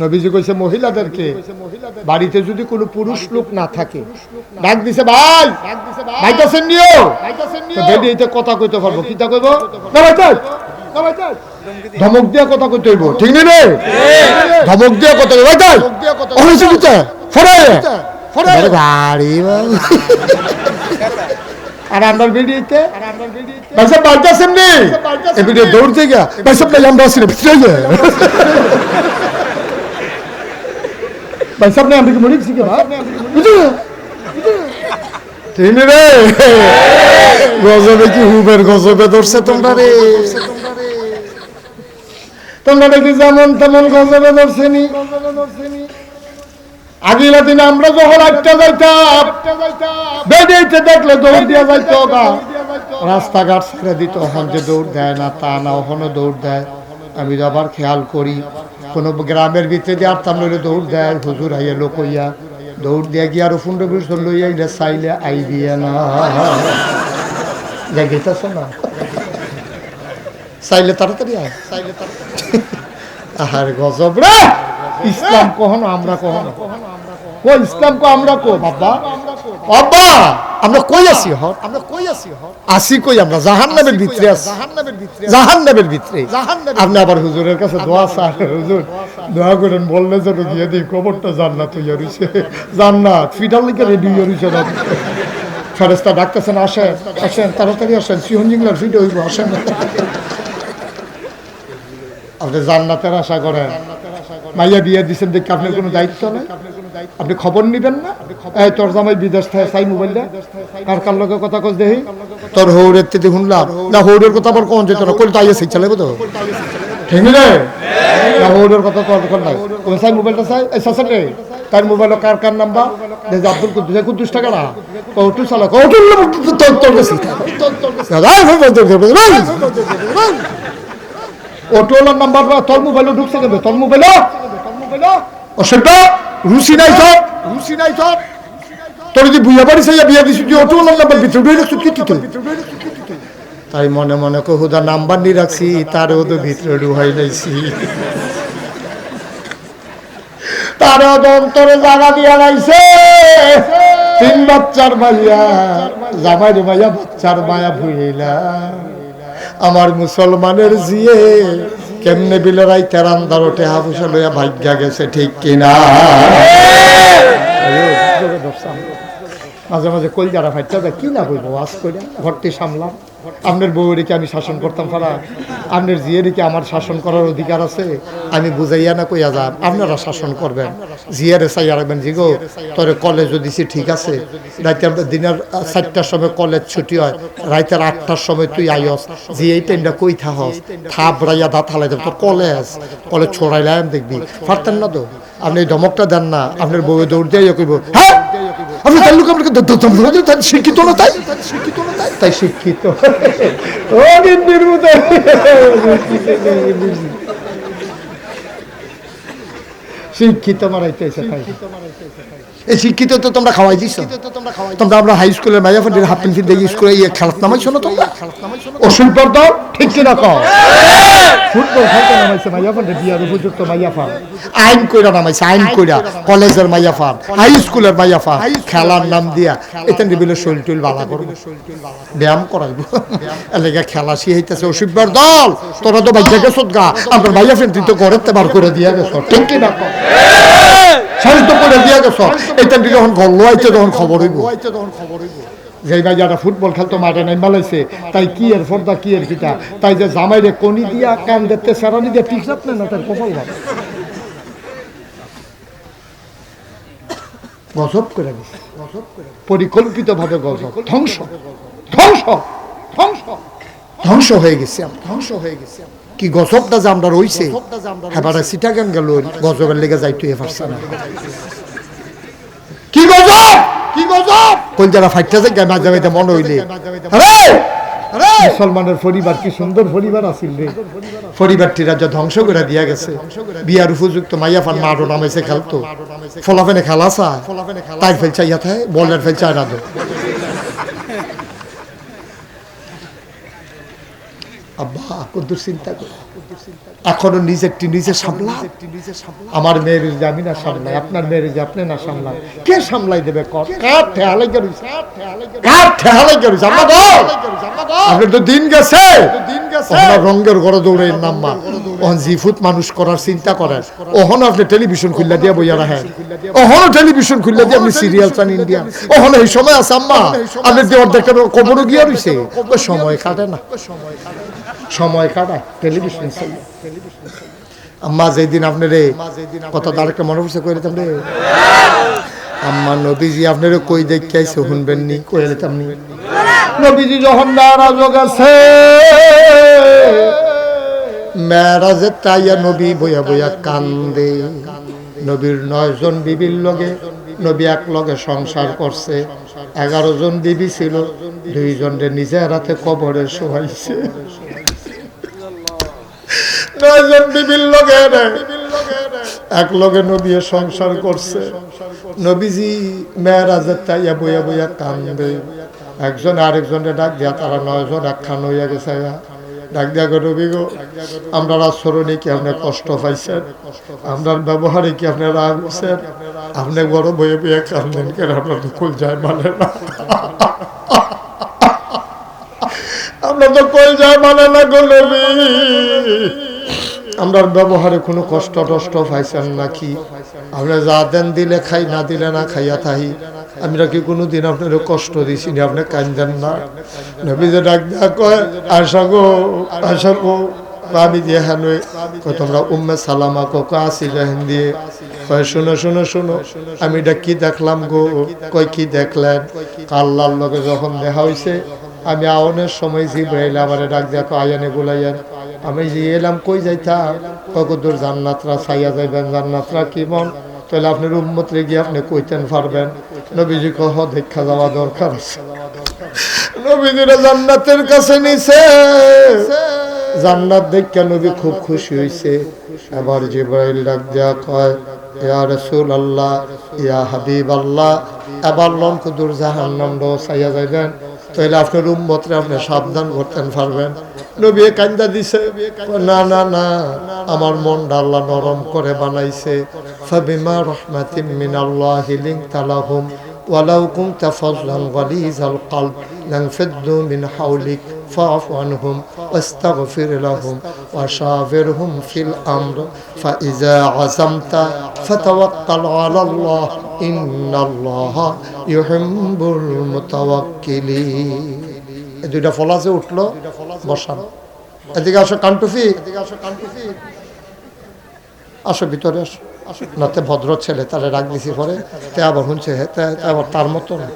নবীজি কইছে, মহিলাদেরকে বাড়িতে যদি কোনো পুরুষ লোক না থাকে, ডাক দিছে, ভাই, ভাইটাছেন নিও। তো বেডি এইটা কথা কইতে পারব। কি তা কইবো? না না ধমক দিয়া কথা কইতে হইব। ঠিক নেই রে? ধমক দিয়া কথা ভাইটাই অনেক কিছু ফরে ফরে গাড়ি আর আমরা বেরিয়েতে ভাই, সাহেব, বাড়িতে আছেন নি? এবারে দৌড় জায়গা ভাই, সাহেব নাই আমরা না ভিতরে কি মনে তিনি রে। গজবে কি হুবের গজবে ধরছে তোমরা রে? তোমরা দেখি যেমন তেমন গজবে নি আগিলা দিনে আমরা যখন একটা যাইতাম দেখলে দৌড় দিয়া যাইতো গা। রাস্তাঘাট ছেড়ে দিত, ওখান যে দৌড় দেয় না, তা না ওখানে দৌড় দেয়। আমি আবার খেয়াল করি কোনো গ্রামের ভিতরে দিয়ে আটতাম লইলে দৌড় দেয় হুজুর, আইয়া লোক হইয়া দৌড় দিয়ে গিয়ে আরও ফুন্ড বিষ্ণ লইয়া ইলে চাইলে আই দিয়ে না। দেখেছ না। চাইলে তাড়াতাড়ি আয়। চাইলে আহার গজব রে! ইসলাম কখনো আমরা কখনো কো ইসলাম কো আমরা কো, বাবা? বাবা! আমরা কই আছি হর আমরা কই আছি হর আসি কই আমরা? জাহান্নামের ভিতরে আছি। জাহান্নামের ভিতরে জাহান্নামের ভিতরে। আপনি আবার হুজুরের কাছে দোয়া চান হুজুর। দোয়া করেন বললে যেন দিয়ে দিই কবরটা জান্নাত হইয়া রইছে। জান্নাত। ফিটার লিখে রেডি হইয়া রইছে না? ফেরেস্তা ডাকতেছেন আসেন আসেন তাড়াতাড়ি আসেন। সিহন জিংলার ফিটে হইব আসেন। আপনি জান্নাতের আশা করেন মাইয়া বিয়ে দিচ্ছেন দেখি আপনার কোনো দায়িত্ব নেই আপনি খবর নিবেন না এই তোর জামাই বিদেশ থাকে চাই মোবাইলটা কার কার লগে কথা কস দেহি তোর হৌরের থেকে শুনলাম না হৌরের কথা আবার কোন যেত না কল তাই আছে চালাবো তো ঠিক রে না হৌরের কথা তো অর্থ নাই ওই চাই মোবাইলটা চাই এই সাসেন রে তার মোবাইল কার কার নাম্বার যে আব্দুল কুদ্দুস কুদ্দুস টাকা না কৌটু চালা কৌটু তোর তোর কাছে অটোলার নাম্বার তোর মোবাইলে ঢুকছে দেবে তোর মোবাইলে? অসুবিধা নাই রুচি নাই তোর তোর যদি বুঝা সাইয়া বিয়া দিছি তুই অটোলার নাম্বার ভিতরে ঢুকে রাখছো কি তুই মনে মনে কো হুদা, নাম্বার নিয়ে রাখছি তার ওদের ভিতরে ঢুহাই লাইছি। তার অন্তরে জায়গা দিয়া লাইছে। তিন বাচ্চার মাইয়া জামাই মাইয়া বাচ্চার মায়া ভুইলা। আমার মুসলমানের জিয়ে কেমনে বিলরাই তেরান দারোটে হাফুসা লইয়া ভাগ্যা গেছে ঠিক কিনা? মাঝে মাঝে কই যারা ফাইটা দেয়, কি না বলব ওয়াজ করে ঘরটি সামলাম আপনার বউরিকে আমি শাসন করতাম, ফারা। আপনার জিয়ারিকে আমার শাসন করার অধিকার আছে, আমি বুঝাইয়া না কইয়া যান আপনারা শাসন করবেন। জিয়ারে চাইয়া রাখবেন জি গো তোর কলেজ দিছি, ঠিক আছে। রাইতে আমরা দিনের চারটার সময় কলেজ ছুটি হয়, রাইতের আটটার সময় তুই আইস। জি এই টাইমটা কই থাহস থাপ রাইয়া দা থালাই দেব, তোর কলেজ। কলেজ ছড়াইলাম, দেখবি। পারতেন না তো? আপনি ধমকটা দেন না। আপনার বউ দৌড় দিয়ে কইব হ্যাঁ আপনি তার লোক আপনাকে তাই শিক্ষিত তাই শিক্ষিত না তাই? তাই শিক্ষিত। শিক্ষিত গিন্দির তাই শিক্ষিত মারাইতেছে এই শিক্ষিত তো তোমরা খাওয়াই দিছো। তোমরা আমরা হাই স্কুলের মাইয়া ফান্ডের হাফ প্যান্ট দিয়ে স্কুলে ইয়ে খেলাত নামাইছো না তোমরা? অসুল দাও ঠিক কিনা কও? ফুটবল খেলতে নামাইছে মাইয়া ফান্ডে বিয়ার উপযুক্ত আইন কইরা নামাইছে আইন কইরা। কলেজের মাইয়া ফান হাই স্কুলের মাইয়া ফান। খেলার নাম দিয়া এটা নিবিলে শরীর টুল বালা করব। ব্যায়াম করাইব। এলাকা খেলা শিখাইতেছে অসুবিধার দল। তোরা তো বাইজা গেছ গা। আমার মাইয়া ফ্রেন্ড তুই তো ঘরের বার করে দিয়া গেছ ঠিক কিনা কও? সাহিত্য করে দিয়া গেছ। যখন ঘর লোয়াইছে তখন খবর হইব। যেই ভাই যারা ফুটবল খেলতো মাঠে তাই কি এর ফর্দা কি এর কিটা? তাই যে জামাইরে কনি দিয়া কান দেখতে সারানি দিয়া ঠিক না না তার কপাল ভাব গজব করে গেছে পরিকল্পিত ভাবে গজব। ধ্বংস। ধ্বংস। ধ্বংস। ধ্বংস হয়ে গেছে ধ্বংস হয়ে গেছে। কি গজবটা যে আমরা রইছে? এবারে সিটাগান গেল গজবের লেগে যাইতে পারছে না। কি গজব? কি গজব? কোন যারা ফাইটটা যায় মাঝে মাঝে মনে হইলে। আরে! মুসলমানের পরিবার কি সুন্দর পরিবার আছিল রে। পরিবারটি রাজ্য ধ্বংস করে দিয়া গেছে। বিয়ার উপযুক্ত মাইয়া ফান মারো নামাইছে খেলতো। ফলাফেনে খেলা চায়। তাই ফেলছে ইয়া বলের ফেলছে না দো আব্বা কদ্দুর চিন্তা করে। এখনও নিজেরটি নিজে সামলা আমার মেয়ের যে আমি না সামলাই আপনার মেয়ের যে আপনি না সামলাই কে সামলাই দেবে কার? ঠেহালাই গেছে কার ঠেহালাই গেছে। আপনি তো দিন গেছে। রঙের ঘরে দৌড়ে নাম্মা ওহন জিফুত মানুষ করার চিন্তা করেন। ওহন আপনি টেলিভিশন খুললা দিয়া বইয়া রাখেন। ওহন টেলিভিশন খুললা দিয়ে আপনি সিরিয়াল চান ইন্ডিয়া ওহন এই সময় আছে আম্মা। আপনি দেওয়ার দেখতে কবরও গিয়া ওই সময় কাটে না। সময় কাটায়। টেলিভিশন আম্মা যেদিন আপনি রে কথা তার মনে পড়ছে কইলে রে আম্মা নবীজি আপনারে কই দেখে আইছে শুনবেন নি? কইলে তামনি নবীজি যখন নারাজ গেছে মেরাজে তাইয়া নবী বইয়া বইয়া কান্দে। নবীর নয়জন বিবির লগে নবী এক লগে সংসার করছে। এগারো জন বিবি ছিল। দুইজনরে নিজের হাতে কবরে শোয়াইছে। লগে। এক লগে নবী সংসার করছে। নবীজি মেয়েরাজের তাইয়া বইয়া বইয়া কান্দে। একজন আরেকজনে ডাক দিয়া তারা নয়জন একখান হইয়া গেছে। ডাক দিয়া গো নবী গো আমরা আচরণে কি আপনি কষ্ট পাইছেন? আপনার ব্যবহারে কি আপনি রাগ হয়েছেন আপনি বড় বইয়ে বইয়ে কান্দেন কেন? আপনার তো কুল যায় মানে না। আমরা তো কই যায় মানে না গো নবী। আমরার ব্যবহারে কোনো কষ্ট টষ্ট পাইছেন নাকি? আমরা যা দেন দিলে খাই, না দিলে না খাইয়া থাই আমরা কি কোনো দিন আপনার কষ্ট দিছি নি আপনি কান্দেন না। নবী যে ডাক দেয়া কয়, আশা গো আশা গো আমি দিয়ে হ্যাঁ তোমরা উম্মে সালামা কোকা আসিলে হেন দিয়ে। কয়, শুনো শুনো শুনো, আমি এটা কি দেখলাম গো? কয়, কি দেখলেন? কাল্লার লগে যখন দেখা হয়েছে আমি আওনের সময় জিব্রাইল আমার ডাক দেখো আয়ানে গুলাইয়ান, আমি যে এলাম কই যাইতাম? কতদূর জান্নাতরা, ছাইয়া যাইবেন জান্নাতরা, কি মন? তাহলে আপনার উম্মতরে গিয়ে আপনি কইতেন পারবেন। নবীজি কহ দেখা যাওয়া দরকার আছে। নবীজিরা জান্নাতের কাছে নিছে। জান্নাত দেখে নবী খুব খুশি হয়েছে এবার জিব্রাইল ডাক দেয়া কয়, ইয়া রাসূল আল্লাহ ইয়া হাবিব আল্লাহ এবার লন কুদুর জাহান্নাম ডো ছাইয়া যাইবেন তাহলে আপনার উম্মতরে আপনি সাবধান করতেন পারবেন নবী কান্দা দিছে না না না আমার মন আল্লাহ নরম করে বানাইছে ফাবিমা রহমাতিম মিনাল্লাহি লিনতা লাহুম ولو كنت فظا غليظ القلب لانفضوا من حولك فاعف عنهم واستغفر لهم وشاورهم في الأمر فإذا عزمت فتوكل على الله ইউহিব্বুল মুতাওয়াক্কিলিন। এই দুইটা ফলাসে উঠল বসানো এদিকে আসো কান্টুফি। এদিকে আসো কান্টুফি আসো। ভিতরে আসো নাতে ভদ্র ছেলে তাহলে রাগ দিছি পরে। তে আবার হুনছে আবার তার মতো না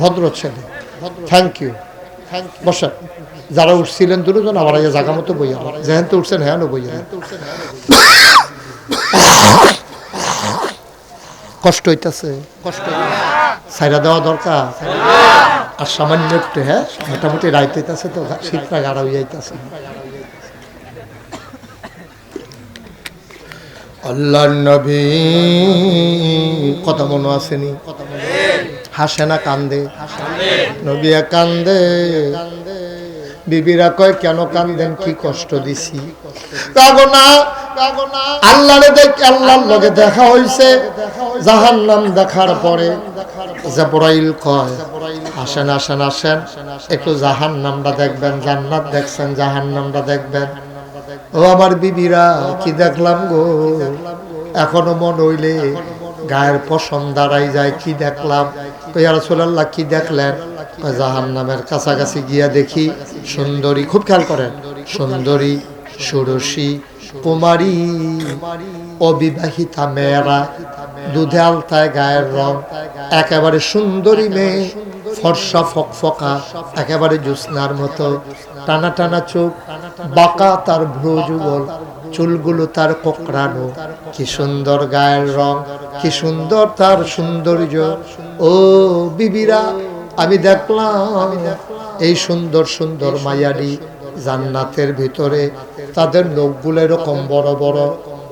ভদ্র ছেলে। থ্যাংক ইউ বসেন। যারা উঠছিলেন দুজন আবার এই জায়গা মতো বইয়া যেহেন তো উঠছেন হ্যাঁ বইয়া কষ্ট হইতাছে। কষ্ট সাইরা দেওয়া দরকার। আর সামান্য একটু হ্যাঁ মোটামুটি রাইত হইতাছে তো শীতটা গাড়া হয়ে যাইতাছে। আল্লাহ নবী কথা মনে আসেনি। হাসে না কান্দে, নবিয়া কান্দে। বিবিরা কয়, কেন কান্দেন? কি কষ্ট দিছি। না, আল্লাহরে দেখ আল্লাহর লগে দেখা হইছে জাহান নাম দেখার পরে জাবরাইল কয়, আসেন আসেন আসেন, একটু জাহান নামটা দেখবেন, জান্নাত দেখছেন জাহান নামটা দেখবেন। ও আমার বিবিরা, কি দেখলাম গো? এখনও মন হইলে গায়ের পশম দাঁড়াই যায়, কি দেখলাম? কইয়া রাসূলুল্লাহ, কি দেখলেন? জাহান নামের কাছাকাছি গিয়া দেখি সুন্দরী, খুব খেয়াল করেন, সুন্দরী ষোড়শী কুমারী, অবিবাহিতা মেয়েরা, দুধে আলতায় গায়ের রং, একেবারে সুন্দরী মেয়ে, ফর্সা ফকফকা, একেবারে জ্যোৎস্নার মতো, টানা টানা চোখ, বাঁকা তার ভ্রু যুগল, চুলগুলো তার কোকড়ানো, কি সুন্দর গায়ের রং কি সুন্দর তার সৌন্দর্য। ও বিবিরা, আমি দেখলাম এই সুন্দর সুন্দর মায়ারি জান্নাতের ভিতরে। তাদের নখগুলো এরকম বড় বড়,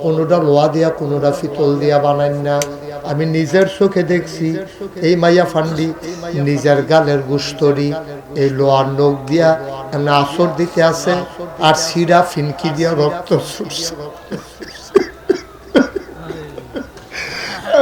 কোনোটা লোহা দিয়া, কোনোটা ফিতল দিয়া বানাই না। আমি নিজের চোখে দেখছি এই মাইয়া ফান্ডি, নিজের গালের গুস্তরি, এই লোয়ার নখ দিয়া এমনি আসর দিতে আছে, আর সিরা ফিনকি দিয়া রক্ত ছুটছে।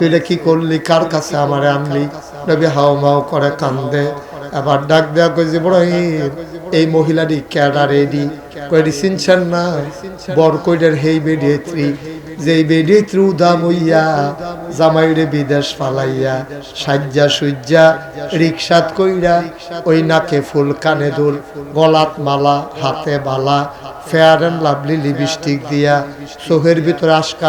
তুই কি করলি? কার কাছে আমারে আনলি? নবী হাও মাও করে কান্দে। আবার ডাক দেয়া কই যে ইব্রাহিম, এই মহিলাটি ক্যাডার এডি কইডি চিনছেন না? বর কইডের হেই বেডিয়েত্রী যেই বেডিয়েত্রী উদাম হইয়া জামাইরে বিদেশ ফালাইয়া সাজ্জা সুজ্জা রিক্সাত কইরা ওই নাকে ফুল কানে দুল, গলাত মালা, হাতে বালা ফেয়ার অ্যান্ড লাভলি লিপস্টিক দিয়া চোখের ভিতরে আজকাল